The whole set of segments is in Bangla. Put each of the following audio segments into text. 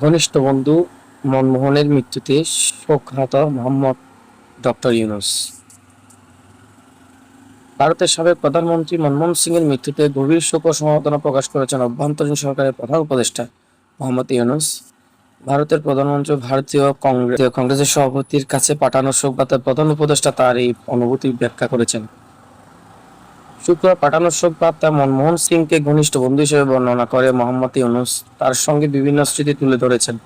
ঘনিষ্ঠ বন্ধু মনমোহনের মৃত্যুতে শোকহাত মোহাম্মদ ডক্টর ইউনুস। ভারতের সাবেক প্রধানমন্ত্রী মনমোহন সিং এর মৃত্যুতে গভীর শোক ও সমবেদনা প্রকাশ করেছেন অভ্যন্তরীণ সরকারের প্রধান উপদেষ্টা মোহাম্মদ ইউনুস। ভারতের প্রধানমন্ত্রী ভারতীয় কংগ্রেস কংগ্রেসের সভাপতির কাছে পাঠানো শোক বার্তায় প্রধান উপদেষ্টা তার এই অনুভূতি ব্যাখ্যা করেছেন। শুক্রবার পাঠানো শোক বার্তায় মনমোহন সিংকে ঘনিষ্ঠ বন্ধু হিসেবে বর্ণনা করে মোহাম্মদ ইউনুস। তার সঙ্গে বিভিন্ন স্মৃতি তুলে ধরেছেন।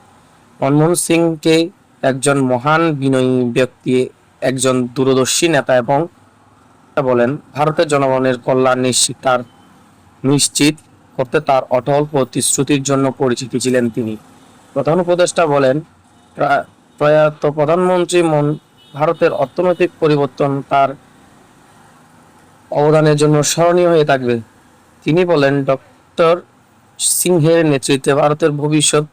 মনমোহন সিংকে একজন মহান বিনয়ী ব্যক্তি, একজন দূরদর্শী নেতা এবং বলেন, ভারতের জনগণের কল্যাণ নিশ্চিত, তার নিশ্চিত করতে তার অটল প্রতিশ্রুতির জন্য পরিচিত ছিলেন তিনি। প্রধান উপদেষ্টা বলেন, প্রা- প্রয়াত প্রধানমন্ত্রী মন, ভারতের অর্থনৈতিক পরিবর্তন তার অবদানের জন্য স্মরণীয় হয়ে থাকবে। তিনি বলেন, ডক্টর সিংহের নেতৃত্বে ভারতের ভবিষ্যৎ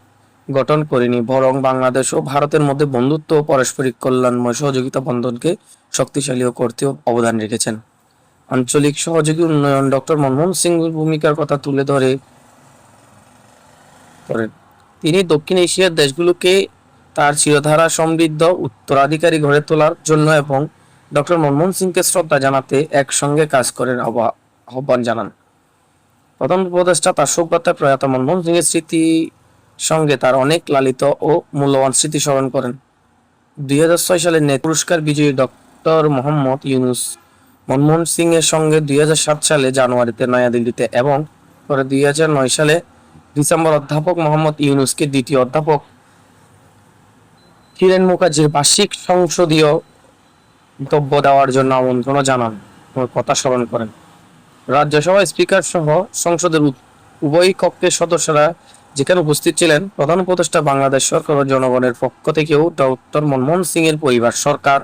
গঠন করেনি, বরং বাংলাদেশ ও ভারতের মধ্যে বন্ধুত্ব ও পারস্পরিক কল্যাণময় সহযোগিতা বন্ধনকে শক্তিশালী করতেও অবদান রেখেছেন। আঞ্চলিক সহযোগী উন্নয়ন ডক্টর মনমোহন সিংহের ভূমিকার কথা তুলে ধরে করেন। তিনি দক্ষিণ এশিয়ার দেশগুলোকে তার চিরধারা সমৃদ্ধ উত্তরাধিকারী গড়ে তোলার জন্য এবং ডক্টর মনমোহন সিংকে শ্রদ্ধা জানাতে একসঙ্গে কাজ করেন আহ্বা- আহ্বান জানান। প্রথম উপদেষ্টা তার শোকবার্তায় প্রয়াত মনমোহন সিংয়ের স্মৃতি সঙ্গে তার অনেক লালিত ও মূল্যবান স্মৃতি স্মরণ করেন। দুই হাজার ছয় সালে নেট পুরস্কার বিজয়ী ডক্টর মোহাম্মদ ইউনুস মনমোহন সিং এর সঙ্গে দুই সাত সালে জানুয়ারিতে নয়াদিল্লিতে এবং পরে দুই নয় সালে ডিসেম্বর অধ্যাপক মোহাম্মদ ইউনুসকে দ্বিতীয় অধ্যাপক হিরেন মুখার্জির বার্ষিক সংসদীয় বক্তব্য দেওয়ার জন্য আমন্ত্রণ জানান ও কথা স্মরণ করেন। রাজ্যসভা স্পিকার সহ সংসদের উভয় কক্ষের সদস্যরা যেখানে উপস্থিত ছিলেন প্রধান উপদেষ্টা বাংলাদেশ সরকার ও জনগণের পক্ষ থেকেও ডক্টর মনমোহন সিং এর পরিবার, সরকার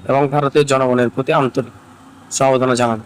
এবং ভারতের জনগণের প্রতি আন্তরিক সমবেদনা জানান।